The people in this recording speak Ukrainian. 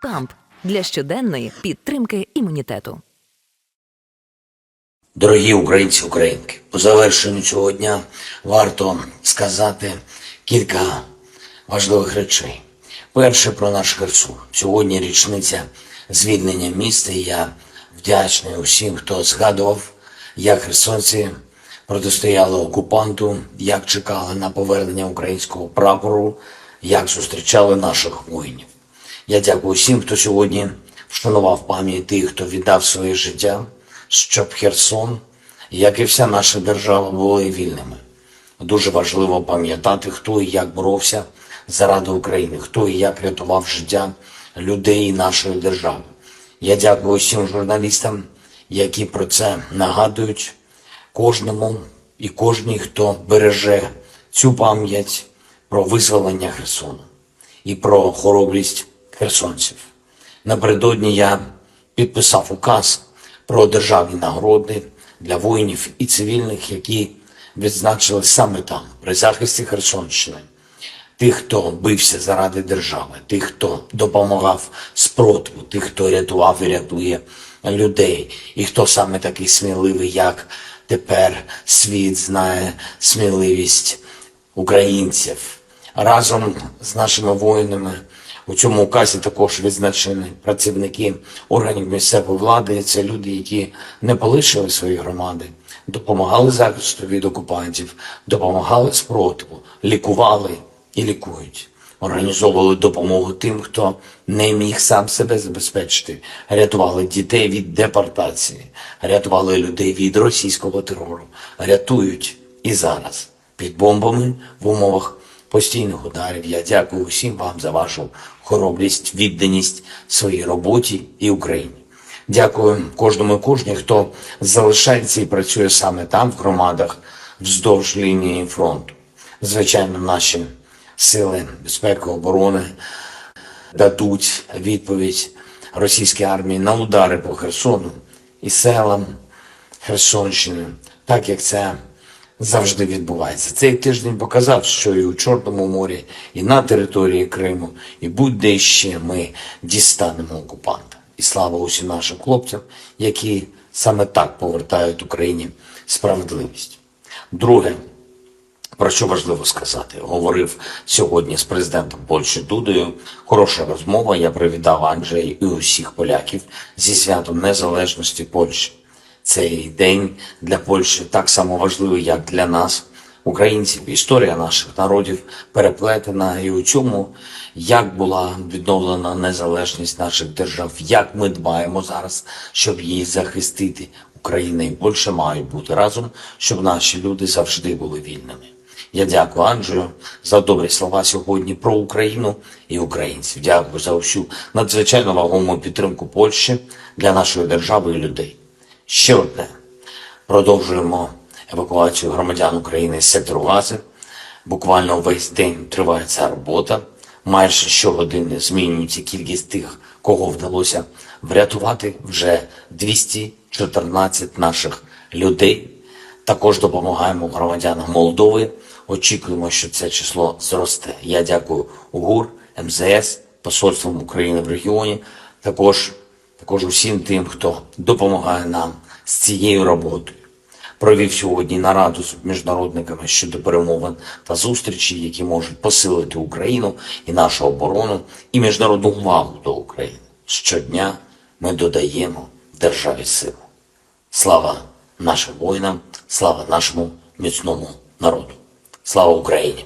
Камп для щоденної підтримки імунітету. Дорогі українці, українки, по завершенню цього дня варто сказати кілька важливих речей. Перше про наш Херсон. Сьогодні річниця звільнення міста. І я вдячний усім, хто згадував, як херсонці протистояли окупанту, як чекали на повернення українського прапору, як зустрічали наших воїнів. Я дякую всім, хто сьогодні вшанував пам'ять тих, хто віддав своє життя, щоб Херсон, як і вся наша держава, були вільними. Дуже важливо пам'ятати, хто і як боровся заради України, хто і як рятував життя людей і нашої держави. Я дякую всім журналістам, які про це нагадують кожному і кожній, хто береже цю пам'ять про визволення Херсону і про хоробрість херсонців. Напередодні я підписав указ про державні нагороди для воїнів і цивільних, які відзначили саме там, при захисті Херсонщини. Тих, хто бився заради держави, тих, хто допомагав спротиву, тих, хто рятував і рятує людей, і хто саме такий сміливий, як тепер світ знає сміливість українців. Разом з нашими воїнами у цьому указі також відзначені працівники органів місцевої влади. Це люди, які не полишили свої громади, допомагали захисту від окупантів, допомагали спротиву, лікували і лікують. Організовували допомогу тим, хто не міг сам себе забезпечити, рятували дітей від депортації, рятували людей від російського терору, рятують і зараз під бомбами в умовах постійних ударів. Я дякую усім вам за вашу хоробрість, відданість своїй роботі і Україні. Дякую кожному і кожній, хто залишається і працює саме там, в громадах, вздовж лінії фронту. Звичайно, наші сили безпеки оборони дадуть відповідь російській армії на удари по Херсону і селам Херсонщини, так як це завжди відбувається. Цей тиждень показав, що і у Чорному морі, і на території Криму, і будь-де ще ми дістанемо окупанта. І слава усім нашим хлопцям, які саме так повертають Україні справедливість. Друге, про що важливо сказати, говорив сьогодні з президентом Польщі Дудою. Хороша розмова. Я привітав Анджея і усіх поляків зі святом незалежності Польщі. Цей день для Польщі так само важливий, як для нас, українців. Історія наших народів переплетена і у цьому, як була відновлена незалежність наших держав, як ми дбаємо зараз, щоб її захистити. Україна і Польща мають бути разом, щоб наші люди завжди були вільними. Я дякую Анджею за добрі слова сьогодні про Україну і українців. Дякую за всю надзвичайно вагому підтримку Польщі для нашої держави і людей. Ще одне. Продовжуємо евакуацію громадян України з сектору Гази. Буквально весь день триває ця робота. Майже щогодини змінюється кількість тих, кого вдалося врятувати. Вже 214 наших людей. Також допомагаємо громадянам Молдови. Очікуємо, що це число зросте. Я дякую УГУР, МЗС, Посольством України в регіоні, також, також усім тим, хто допомагає нам з цією роботою. Провів сьогодні нараду з міжнародниками щодо перемовин та зустрічей, які можуть посилити Україну і нашу оборону, і міжнародну увагу до України. Щодня ми додаємо державі силу. Слава нашим воїнам, слава нашому міцному народу. Слава Україні!